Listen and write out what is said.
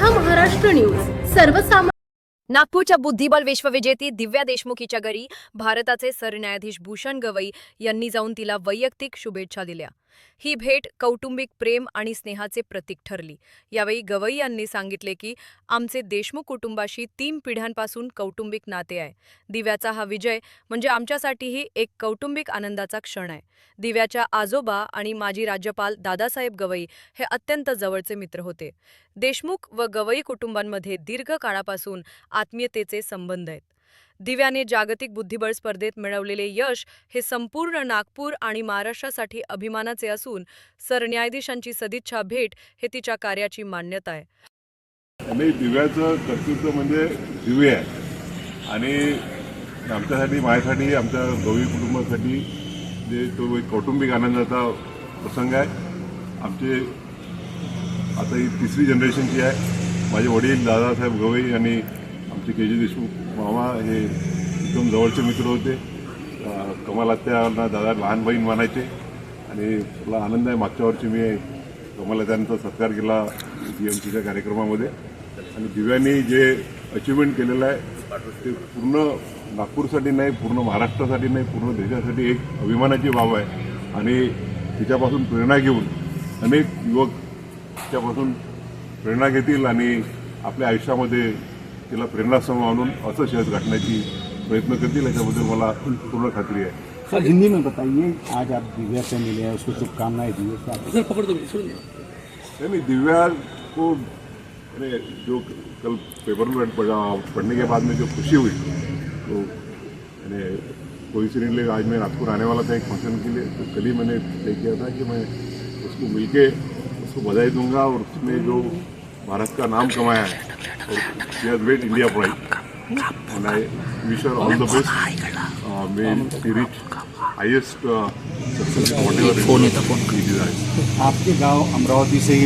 हा महाराष्ट्र न्यूज. सर्वसामान्य नागपूरच्या बुद्धिबळ विश्वविजेती दिव्या देशमुखीच्या घरी भारताचे सरन्यायाधीश भूषण गवई यांनी जाऊन तिला वैयक्तिक शुभेच्छा दिल्या. ही भेट कौटुंबिक प्रेम आणि स्नेहाचे प्रतीक ठरली. यावेळी गवई यांनी सांगितले की आमचे देशमुख कुटुंबाशी तीन पिढ्यांपासून कौटुंबिक नाते आहे. दिव्याचा हा विजय म्हणजे आमच्यासाठीही एक कौटुंबिक आनंदाचा क्षण आहे. दिव्याच्या आजोबा आणि माजी राज्यपाल दादासाहेब गवई हे अत्यंत जवळचे मित्र होते. देशमुख व गवई कुटुंबांमध्ये दीर्घ काळापासून आत्मीयतेचे संबंध आहेत. दिव्याने जागतिक बुद्धिबळ स्पर्धेत मिळवलेले यश हे संपूर्ण नागपूर आणि महाराष्ट्रासाठी अभिमानाचे असून सरन्यायाधीशांची सदिच्छा भेट हे तिच्या कार्याची मान्यता आहे. आणि दिव्याचं कर्तृत्व म्हणजे दिव्य आहे. आणि आमच्यासाठी माझ्यासाठी आमच्या गवळी कुटुंबासाठी जे तो एक कौटुंबिक आनंदाचा प्रसंग आहे. आमचे आता ही तिसरी जनरेशनची आहे. माझे वडील दादासाहेब गवई आणि आमचे के जी देशमुख मामा हे एकदम जवळचे मित्र होते. कमलात्यांना कमाल दादा लहान बहीण मानायचे आणि मला आनंद आहे मागच्या वर्षी मी कमलात्यांचा सत्कार केला जी एम सीच्या कार्यक्रमामध्ये. आणि दिव्यांनी जे अचिव्हमेंट केलेलं आहे ते पूर्ण नागपूरसाठी नाही पूर्ण महाराष्ट्रासाठी नाही पूर्ण देशासाठी एक अभिमानाची बाब आहे. आणि तिच्यापासून प्रेरणा घेऊन अनेक युवक त्याच्यापासून प्रेरणा घेतील आणि आपल्या आयुष्यामध्ये तिला प्रेरणास्थान मानून असं शहर गाठण्याची प्रयत्न करतील याच्याबद्दल मला पूर्ण खात्री आहे. सर हिंदी में बताइए आज आप दिव्या से मिले हैं उसको शुभकामनाएँ दी है। क्या नहीं नहीं दिव्या को मैंने जो कल पेपर में पढ़ा पढ़ने के बाद में जो खुशी हुई तो मैंने कोइंसिडेंटली आज मैं नागपुर आने वाला था एक फ़ंक्शन के लिए तो कल ही मैंने तय किया था कि मैं उसको मिलके उसको बधाई दूँगा और उसमें जो भारत का नाम कमाया है। और weight India pride and I wish our all the best may she reach highest success whatever आपके गाँव अमरावती से ही